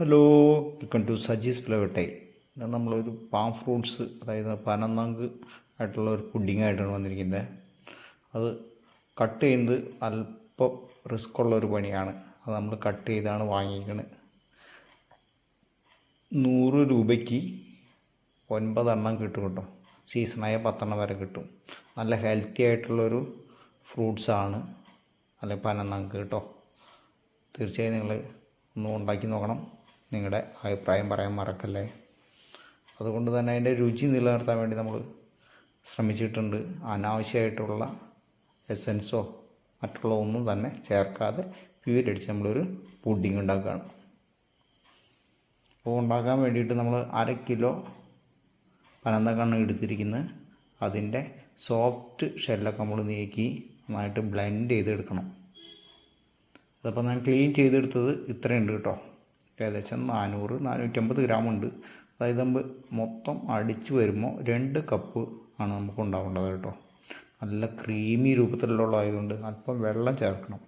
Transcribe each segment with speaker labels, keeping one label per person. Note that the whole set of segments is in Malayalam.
Speaker 1: Hello welcome to Saji's flower tie ഇത് നമ്മളൊരു പാം ഫ്രൂട്ട്സ് അതായത് പനന്നങ്ക് ആയിട്ടുള്ള ഒരു പുഡിംഗ് ആയിട്ടാണ് വന്നിരിക്കുന്നത്. അത് കട്ട് ചെയ്യുന്നത് അല്പം റിസ്ക് ഉള്ള ഒരു പണിയാണ്. അത് നമ്മൾ കട്ട് ചെയ്താണ് വാങ്ങിക്കുന്നത് നൂറ് രൂപയ്ക്ക് ഒൻപതെണ്ണം കിട്ടും കേട്ടോ. സീസണായ പത്തെണ്ണം വരെ കിട്ടും. നല്ല ഹെൽത്തി ആയിട്ടുള്ളൊരു ഫ്രൂട്ട്സാണ് അല്ലെ പനന്നങ്ക് കേട്ടോ. തീർച്ചയായും നിങ്ങൾ ഒന്ന് ഉണ്ടാക്കി നോക്കണം. നിങ്ങളുടെ അഭിപ്രായം പറയാൻ മറക്കല്ലേ? അതുകൊണ്ട് തന്നെ അതിന്റെ രുചി നിലനിർത്താൻ വേണ്ടി നമ്മൾ ശ്രമിച്ചിട്ടുണ്ട്. അനാവശ്യമായിട്ടുള്ള എസൻസോ മറ്റുള്ള ഒന്നും തന്നെ ചേർക്കാതെ പ്യൂരടിച്ച് നമ്മളൊരു പുഡിംഗ് ഉണ്ടാക്കുകയാണ്. അപ്പോൾ ഉണ്ടാക്കാൻ വേണ്ടിയിട്ട് നമ്മൾ അര കിലോ പനന്തക്കണ്ണ് എടുത്തിരിക്കുന്നത്. അതിന്റെ സോഫ്റ്റ് ഷെല്ലൊക്കെ നമ്മൾ നീക്കി നന്നായിട്ട് ബ്ലെൻഡ് ചെയ്തെടുക്കണം. അതപ്പോൾ ഞാൻ ക്ലീൻ ചെയ്തെടുത്തത് ഇത്രയുണ്ട് കേട്ടോ. ഏകദേശം നാനൂറ് നാനൂറ്റമ്പത് ഗ്രാം ഉണ്ട്. അതായത് നമ്മൾ മൊത്തം അടിച്ച് വരുമ്പോൾ രണ്ട് കപ്പ് ആണ് നമുക്ക് ഉണ്ടാവേണ്ടത് കേട്ടോ. നല്ല ക്രീമി രൂപത്തിലുള്ളതായതുകൊണ്ട് അല്പം വെള്ളം ചേർക്കണം.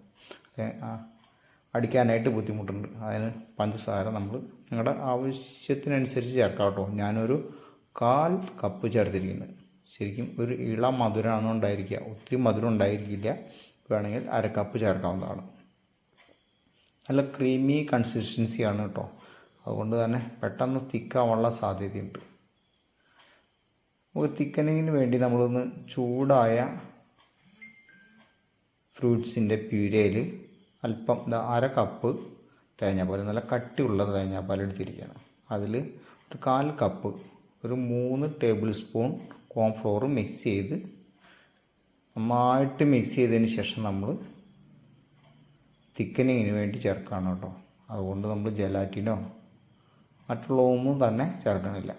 Speaker 1: അടിക്കാനായിട്ട് ബുദ്ധിമുട്ടുണ്ട്. അതിന് പഞ്ചസാര നമ്മൾ നിങ്ങളുടെ ആവശ്യത്തിനനുസരിച്ച് ചേർക്കാം കേട്ടോ. ഞാനൊരു കാൽ കപ്പ് ചേർത്തിരിക്കുന്നത് ശരിക്കും ഒരു ഇള മധുരമാണ് ഉണ്ടായിരിക്കുക ഒത്തിരി മധുരം ഉണ്ടായിരിക്കില്ല. വേണമെങ്കിൽ അര കപ്പ് ചേർക്കാവുന്നതാണ്. നല്ല ക്രീമി കൺസിസ്റ്റൻസിയാണ് കേട്ടോ അതുകൊണ്ട് തന്നെ പെട്ടെന്ന് തിക്കാവാനുള്ള സാധ്യതയുണ്ട്. നമുക്ക് തിക്കനിങ്ങിന് വേണ്ടി നമ്മളൊന്ന് ചൂടായ ഫ്രൂട്ട്സിന്റെ പ്യൂരയിൽ അല്പം അര കപ്പ് തേങ്ങാപ്പാൽ നല്ല കട്ടിയുള്ള തേങ്ങാപ്പാൽ എടുത്തിരിക്കണം അതിൽ ഒരു കാൽ കപ്പ് ഒരു മൂന്ന് ടേബിൾ സ്പൂൺ കോൺഫ്ലോർ മിക്സ് ചെയ്ത് നന്നായിട്ട് മിക്സ് ചെയ്തതിന് ശേഷം നമ്മൾ തിക്കനിങ്ങിന് വേണ്ടി ചേർക്കുകയാണ് കേട്ടോ. അതുകൊണ്ട് നമ്മൾ ജലാറ്റിനോ മറ്റുള്ള ഒന്നും തന്നെ ചേർക്കണില്ല.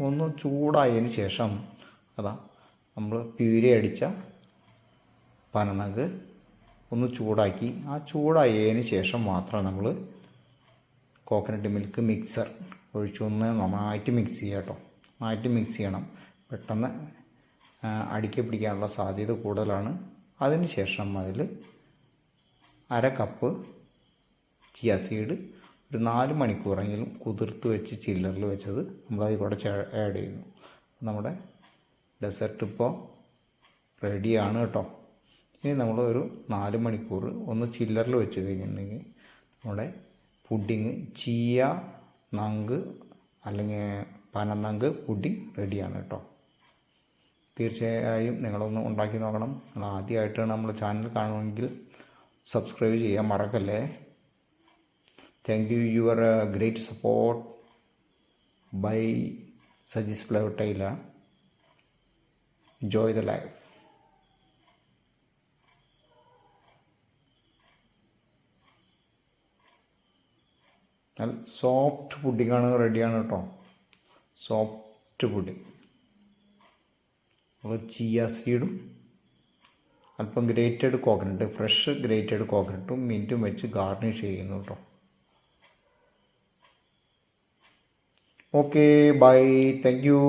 Speaker 1: ഒന്ന് ചൂടായതിന് ശേഷം അതാ നമ്മൾ പ്യൂരി അടിച്ച പനനക്ക് ഒന്ന് ചൂടാക്കി. ആ ചൂടായതിന് ശേഷം മാത്രം നമ്മൾ കോക്കനട്ട് മിൽക്ക് മിക്സർ ഒഴിച്ചൊന്ന് നന്നായിട്ട് മിക്സ് ചെയ്യുക കേട്ടോ. നന്നായിട്ട് മിക്സ് ചെയ്യണം. പെട്ടെന്ന് അടിക്കപ്പിടിക്കാനുള്ള അടിക്ക് പിടിക്കാനുള്ള സാധ്യത കൂടുതലാണ്. അതിന് ശേഷം അതിൽ അര കപ്പ് ചിയ സീഡ് ഒരു നാല് മണിക്കൂറെങ്കിലും കുതിർത്ത് വെച്ച് ചില്ലറിൽ വെച്ചത് നമ്മളതിൽ കൂടെ ആഡ് ചെയ്യുന്നു. നമ്മുടെ ഡെസർട്ട് ഇപ്പോൾ റെഡിയാണ് കേട്ടോ. ഇനി നമ്മൾ ഒരു നാല് മണിക്കൂർ ഒന്ന് ചില്ലറിൽ വെച്ച് കഴിഞ്ഞിട്ടുണ്ടെങ്കിൽ നമ്മുടെ പുഡിങ് ചീയ നങ്ക് അല്ലെങ്കിൽ പനനങ്ക് പുഡിങ് റെഡിയാണ് കേട്ടോ. തീർച്ചയായും നിങ്ങളൊന്ന് ഉണ്ടാക്കി നോക്കണം. ആദ്യമായിട്ടാണ് നമ്മൾ ചാനൽ കാണുമെങ്കിൽ സബ്സ്ക്രൈബ് ചെയ്യാൻ മറക്കല്ലേ. Thank you your great support bye Saji's flower ടൈല എൻജോയ് ദ ലൈഫ് നല്ല സോഫ്റ്റ് റെഡിയാണ് സോഫ്റ്റ് ചിയ സീഡും അല്പം ഗ്രേറ്റഡ് കോക്കനട്ട് ഫ്രഷ് ഗ്രേറ്റഡ് കോക്കനട്ടും മിന്റും വെച്ച് ഗാർണിഷ് ചെയ്യുന്നു കേട്ടോ ഓക്കെ ബൈ. Thank you.